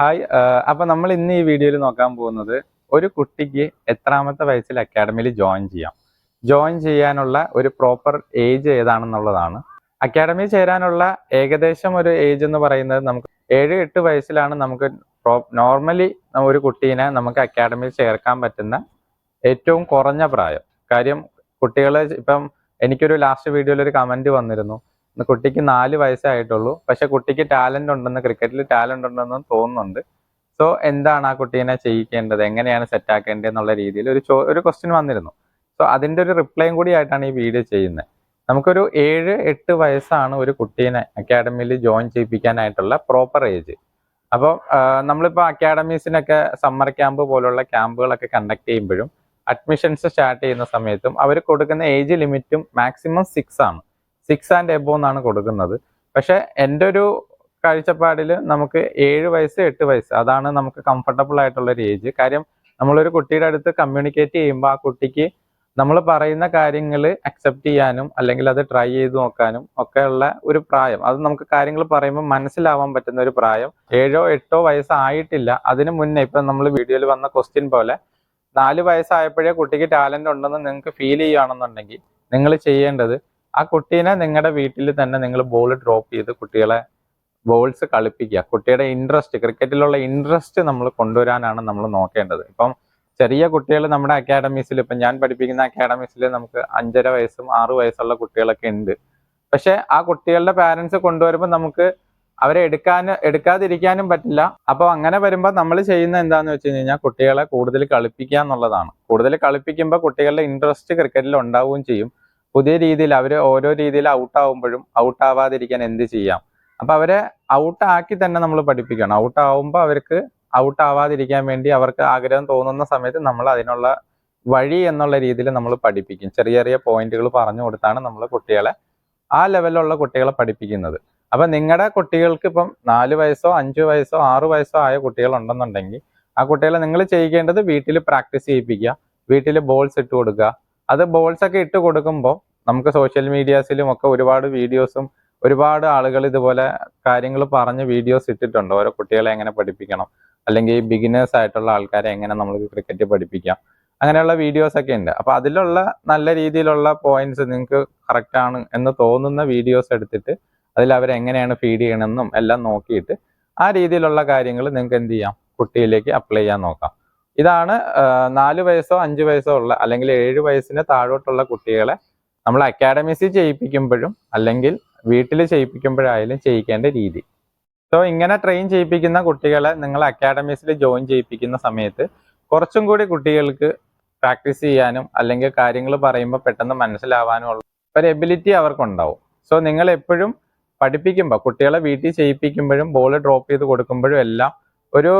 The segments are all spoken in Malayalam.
ഹായ് അപ്പൊ നമ്മൾ ഇന്ന് ഈ വീഡിയോയിൽ നോക്കാൻ പോകുന്നത് ഒരു കുട്ടിക്ക് എത്രാമത്തെ വയസ്സിൽ അക്കാഡമിയിൽ ജോയിൻ ചെയ്യാം. ജോയിൻ ചെയ്യാനുള്ള ഒരു പ്രോപ്പർ ഏജ് ഏതാണെന്നുള്ളതാണ്. അക്കാഡമിയിൽ ചേരാനുള്ള ഏകദേശം ഒരു ഏജ് എന്ന് പറയുന്നത് നമുക്ക് ഏഴ് എട്ട് വയസ്സിലാണ് നമുക്ക് നോർമലി ഒരു കുട്ടീനെ നമുക്ക് അക്കാഡമിയിൽ ചേർക്കാൻ പറ്റുന്ന ഏറ്റവും കുറഞ്ഞ പ്രായം. കാര്യം കുട്ടികൾ ഇപ്പം എനിക്കൊരു ലാസ്റ്റ് വീഡിയോയിൽ ഒരു കമന്റ് വന്നിരുന്നു. കുട്ടിക്ക് നാല് വയസ്സായിട്ടുള്ളൂ പക്ഷെ കുട്ടിക്ക് ടാലന്റ് ഉണ്ടെന്ന് ക്രിക്കറ്റിൽ ടാലന്റ് ഉണ്ടെന്ന് തോന്നുന്നുണ്ട്. സോ എന്താണ് ആ കുട്ടീനെ ചെയ്യിക്കേണ്ടത്? എങ്ങനെയാണ് സെറ്റ് ആക്കേണ്ടത് എന്നുള്ള രീതിയിൽ ഒരു ചോ ഒരു ക്വസ്റ്റ്യൻ വന്നിരുന്നു. സോ അതിന്റെ ഒരു റിപ്ലൈയും കൂടി ആയിട്ടാണ് ഈ വീഡിയോ ചെയ്യുന്നത്. നമുക്കൊരു ഏഴ് എട്ട് വയസ്സാണ് ഒരു കുട്ടീനെ അക്കാഡമിയിൽ ജോയിൻ ചെയ്യിപ്പിക്കാനായിട്ടുള്ള പ്രോപ്പർ ഏജ് അപ്പോൾ നമ്മളിപ്പോൾ അക്കാഡമീസിനൊക്കെ സമ്മർ ക്യാമ്പ് പോലുള്ള ക്യാമ്പുകളൊക്കെ കണ്ടക്ട് ചെയ്യുമ്പോഴും അഡ്മിഷൻസ് സ്റ്റാർട്ട് ചെയ്യുന്ന സമയത്തും അവർ കൊടുക്കുന്ന ഏജ് ലിമിറ്റും മാക്സിമം സിക്സ് ആണ്. സിക്സ് ആൻഡ് എബോ എന്നാണ് കൊടുക്കുന്നത്. പക്ഷെ എന്റെ ഒരു കാഴ്ചപ്പാടിൽ നമുക്ക് ഏഴ് വയസ്സ് എട്ട് വയസ്സ് അതാണ് നമുക്ക് കംഫർട്ടബിൾ ആയിട്ടുള്ള ഒരു ഏജ് കാര്യം നമ്മളൊരു കുട്ടിയുടെ അടുത്ത് കമ്മ്യൂണിക്കേറ്റ് ചെയ്യുമ്പോൾ ആ കുട്ടിക്ക് നമ്മൾ പറയുന്ന കാര്യങ്ങൾ അക്സെപ്റ്റ് ചെയ്യാനും അല്ലെങ്കിൽ അത് ട്രൈ ചെയ്ത് നോക്കാനും ഒക്കെയുള്ള ഒരു പ്രായം. അത് നമുക്ക് കാര്യങ്ങൾ പറയുമ്പോൾ മനസ്സിലാവാൻ പറ്റുന്ന ഒരു പ്രായം. ഏഴോ എട്ടോ വയസ്സായിട്ടില്ല അതിന് മുന്നേ ഇപ്പം നമ്മൾ വീഡിയോയിൽ വന്ന ക്വസ്റ്റ്യൻ പോലെ നാല് വയസ്സായപ്പോഴേ കുട്ടിക്ക് ടാലന്റ് ഉണ്ടെന്ന് നിങ്ങൾക്ക് ഫീൽ ചെയ്യുകയാണെന്നുണ്ടെങ്കിൽ നിങ്ങൾ ചെയ്യേണ്ടത് ആ കുട്ടീനെ നിങ്ങളുടെ വീട്ടിൽ തന്നെ നിങ്ങൾ ബോൾ ഡ്രോപ്പ് ചെയ്ത് കുട്ടികളെ ബോൾസ് കളിപ്പിക്കുക. കുട്ടിയുടെ ഇൻട്രസ്റ്റ് ക്രിക്കറ്റിലുള്ള ഇൻട്രസ്റ്റ് നമ്മൾ കൊണ്ടുവരാനാണ് നമ്മൾ നോക്കേണ്ടത്. ഇപ്പം ചെറിയ കുട്ടികൾ നമ്മുടെ അക്കാഡമീസിൽ ഇപ്പം ഞാൻ പഠിപ്പിക്കുന്ന അക്കാഡമീസിൽ നമുക്ക് അഞ്ചര വയസ്സും ആറു വയസ്സുള്ള കുട്ടികളൊക്കെ ഉണ്ട് പക്ഷെ ആ കുട്ടികളുടെ പാരൻസ് കൊണ്ടുവരുമ്പോൾ നമുക്ക് അവരെ എടുക്കാൻ എടുക്കാതിരിക്കാനും പറ്റില്ല. അപ്പോൾ അങ്ങനെ വരുമ്പോൾ നമ്മൾ ചെയ്യുന്ന എന്താന്ന് വെച്ച് കഴിഞ്ഞാൽ കുട്ടികളെ കൂടുതൽ കളിപ്പിക്കുക എന്നുള്ളതാണ് കൂടുതൽ കളിപ്പിക്കുമ്പോൾ കുട്ടികളുടെ ഇൻട്രസ്റ്റ് ക്രിക്കറ്റിൽ ഉണ്ടാവുകയും ചെയ്യും. പുതിയ രീതിയിൽ അവർ ഓരോ രീതിയിൽ ഔട്ട് ആവുമ്പോഴും ഔട്ട് ആവാതിരിക്കാൻ എന്ത് ചെയ്യാം? അപ്പൊ അവരെ ഔട്ട് ആക്കി തന്നെ നമ്മൾ പഠിപ്പിക്കണം. ഔട്ട് ആവുമ്പോൾ അവർക്ക് ഔട്ട് ആവാതിരിക്കാൻ വേണ്ടി അവർക്ക് ആഗ്രഹം തോന്നുന്ന സമയത്ത് നമ്മൾ അതിനുള്ള വഴി എന്നുള്ള രീതിയിൽ നമ്മൾ പഠിപ്പിക്കും. ചെറിയ ചെറിയ പോയിന്റുകൾ പറഞ്ഞു കൊടുത്താണ് നമ്മൾ കുട്ടികളെ ആ ലെവലിലുള്ള കുട്ടികളെ പഠിപ്പിക്കുന്നത്. അപ്പൊ നിങ്ങളുടെ കുട്ടികൾക്ക് ഇപ്പം നാല് വയസ്സോ അഞ്ച് വയസ്സോ ആറു വയസ്സോ ആയ കുട്ടികൾ ഉണ്ടെന്നുണ്ടെങ്കിൽ ആ കുട്ടികളെ നിങ്ങൾ ചെയ്യിക്കേണ്ടത് വീട്ടിൽ പ്രാക്ടീസ് ചെയ്യിപ്പിക്കുക. വീട്ടിൽ ബോൾസ് ഇട്ട് കൊടുക്കുക. അത് ബോൾസ് ഒക്കെ ഇട്ട് കൊടുക്കുമ്പോൾ നമുക്ക് സോഷ്യൽ മീഡിയാസിലും ഒക്കെ ഒരുപാട് വീഡിയോസും ഒരുപാട് ആളുകൾ ഇതുപോലെ കാര്യങ്ങൾ പറഞ്ഞ് വീഡിയോസ് ഇട്ടിട്ടുണ്ട്. ഓരോ കുട്ടികളെ എങ്ങനെ പഠിപ്പിക്കണം? അല്ലെങ്കിൽ ബിഗിനേഴ്സ് ആയിട്ടുള്ള ആൾക്കാരെ എങ്ങനെ നമുക്ക് ക്രിക്കറ്റ് പഠിപ്പിക്കാം? അങ്ങനെയുള്ള വീഡിയോസ് ഒക്കെ ഉണ്ട്. അപ്പൊ അതിലുള്ള നല്ല രീതിയിലുള്ള പോയിന്റ്സ് നിങ്ങൾക്ക് കറക്റ്റ് ആണ് എന്ന് തോന്നുന്ന വീഡിയോസ് എടുത്തിട്ട് അതിൽ അവരെങ്ങനെയാണ് ഫീഡ് ചെയ്യണമെന്നും എല്ലാം നോക്കിയിട്ട് ആ രീതിയിലുള്ള കാര്യങ്ങൾ നിങ്ങൾക്ക് എന്ത് ചെയ്യാം? കുട്ടിയിലേക്ക് അപ്ലൈ ചെയ്യാൻ നോക്കാം. ഇതാണ് നാല് വയസ്സോ അഞ്ച് വയസ്സോ ഉള്ള അല്ലെങ്കിൽ ഏഴ് വയസ്സിന് താഴോട്ടുള്ള കുട്ടികളെ നമ്മൾ അക്കാഡമിസിൽ ചെയ്യിപ്പിക്കുമ്പോഴും അല്ലെങ്കിൽ വീട്ടിൽ ചെയ്യിപ്പിക്കുമ്പോഴായാലും ചെയ്യിക്കേണ്ട രീതി. സോ ഇങ്ങനെ ട്രെയിൻ ചെയ്യിപ്പിക്കുന്ന കുട്ടികളെ നിങ്ങൾ അക്കാഡമിസിൽ ജോയിൻ ചെയ്യിപ്പിക്കുന്ന സമയത്ത് കുറച്ചും കൂടി കുട്ടികൾക്ക് പ്രാക്ടീസ് ചെയ്യാനും അല്ലെങ്കിൽ കാര്യങ്ങൾ പറയുമ്പോൾ പെട്ടെന്ന് മനസ്സിലാവാനും ഉള്ള ഒരു എബിലിറ്റി അവർക്കുണ്ടാവും. സോ നിങ്ങൾ എപ്പോഴും പഠിപ്പിക്കുമ്പോൾ കുട്ടികളെ വീട്ടിൽ ചെയ്യിപ്പിക്കുമ്പോഴും ബോൾ ഡ്രോപ്പ് ചെയ്ത് കൊടുക്കുമ്പോഴും എല്ലാം ഒരു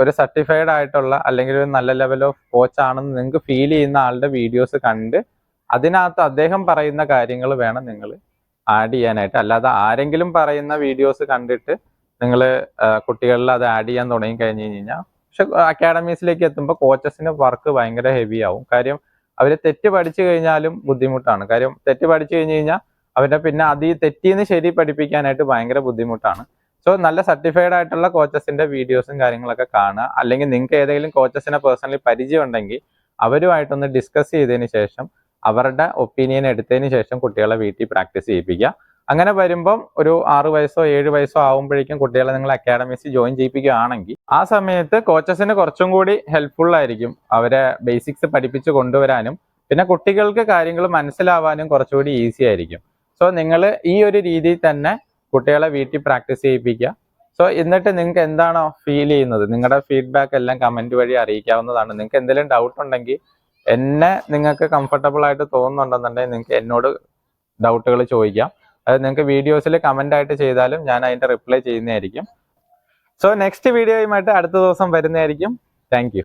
ഒരു സർട്ടിഫൈഡ് ആയിട്ടുള്ള അല്ലെങ്കിൽ ഒരു നല്ല ലെവൽ ഓഫ് കോച്ച് ആണെന്ന് നിങ്ങൾക്ക് ഫീൽ ചെയ്യുന്ന ആളുടെ വീഡിയോസ് കണ്ട് അതിനകത്ത് അദ്ദേഹം പറയുന്ന കാര്യങ്ങൾ വേണം നിങ്ങൾ ആഡ് ചെയ്യാനായിട്ട്. അല്ലാതെ ആരെങ്കിലും പറയുന്ന വീഡിയോസ് കണ്ടിട്ട് നിങ്ങൾ കുട്ടികളിൽ അത് ആഡ് ചെയ്യാൻ തുടങ്ങി കഴിഞ്ഞ് കഴിഞ്ഞാൽ പക്ഷെ അക്കാഡമീസിലേക്ക് എത്തുമ്പോൾ കോച്ചസിന് വർക്ക് ഭയങ്കര ഹെവി ആവും. കാര്യം അവർ തെറ്റ് പഠിച്ചു കഴിഞ്ഞാലും ബുദ്ധിമുട്ടാണ്. കാര്യം തെറ്റ് പഠിച്ചു കഴിഞ്ഞ് കഴിഞ്ഞാൽ അവരുടെ പിന്നെ അത് ഈ തെറ്റിന്ന് ശരി പഠിപ്പിക്കാനായിട്ട് ഭയങ്കര ബുദ്ധിമുട്ടാണ്. സോ നല്ല സർട്ടിഫൈഡ് ആയിട്ടുള്ള കോച്ചസിന്റെ വീഡിയോസും കാര്യങ്ങളൊക്കെ കാണുക. അല്ലെങ്കിൽ നിങ്ങൾക്ക് ഏതെങ്കിലും കോച്ചസിനെ പേഴ്സണലി പരിചയം ഉണ്ടെങ്കിൽ അവരുമായിട്ടൊന്ന് ഡിസ്കസ് ചെയ്തതിന് ശേഷം അവരുടെ ഒപ്പീനിയൻ എടുത്തതിന് ശേഷം കുട്ടികളെ വീട്ടിൽ പ്രാക്ടീസ് ചെയ്യിപ്പിക്കുക. അങ്ങനെ വരുമ്പം ഒരു ആറു വയസ്സോ ഏഴ് വയസ്സോ ആകുമ്പോഴേക്കും കുട്ടികളെ നിങ്ങൾ അക്കാഡമീസിൽ ജോയിൻ ചെയ്യിപ്പിക്കുകയാണെങ്കിൽ ആ സമയത്ത് കോച്ചസിന് കുറച്ചും കൂടി ഹെൽപ്ഫുൾ ആയിരിക്കും അവരെ ബേസിക്സ് പഠിപ്പിച്ച് കൊണ്ടുവരാനും. പിന്നെ കുട്ടികൾക്ക് കാര്യങ്ങൾ മനസ്സിലാവാനും കുറച്ചുകൂടി ഈസി ആയിരിക്കും. സോ നിങ്ങൾ ഈ ഒരു രീതിയിൽ തന്നെ കുട്ടികളെ വീട്ടിൽ പ്രാക്ടീസ് ചെയ്യിപ്പിക്കുക. സോ എന്നിട്ട് നിങ്ങൾക്ക് എന്താണോ ഫീൽ ചെയ്യുന്നത്? നിങ്ങളുടെ ഫീഡ്ബാക്ക് എല്ലാം കമന്റ് വഴി അറിയിക്കാവുന്നതാണ്. നിങ്ങൾക്ക് എന്തെങ്കിലും ഡൗട്ട് ഉണ്ടെങ്കിൽ എന്നെ നിങ്ങൾക്ക് കംഫർട്ടബിൾ ആയിട്ട് തോന്നുന്നുണ്ടെന്നുണ്ടെങ്കിൽ നിങ്ങൾക്ക് എന്നോട് ഡൗട്ടുകൾ ചോദിക്കാം. അത് നിങ്ങൾക്ക് വീഡിയോസിൽ കമന്റ് ആയിട്ട് ചെയ്താലും ഞാൻ അതിന്റെ റിപ്ലൈ ചെയ്യുന്നതായിരിക്കും. സോ നെക്സ്റ്റ് വീഡിയോയുമായിട്ട് അടുത്ത ദിവസം വരുന്നതായിരിക്കും. താങ്ക്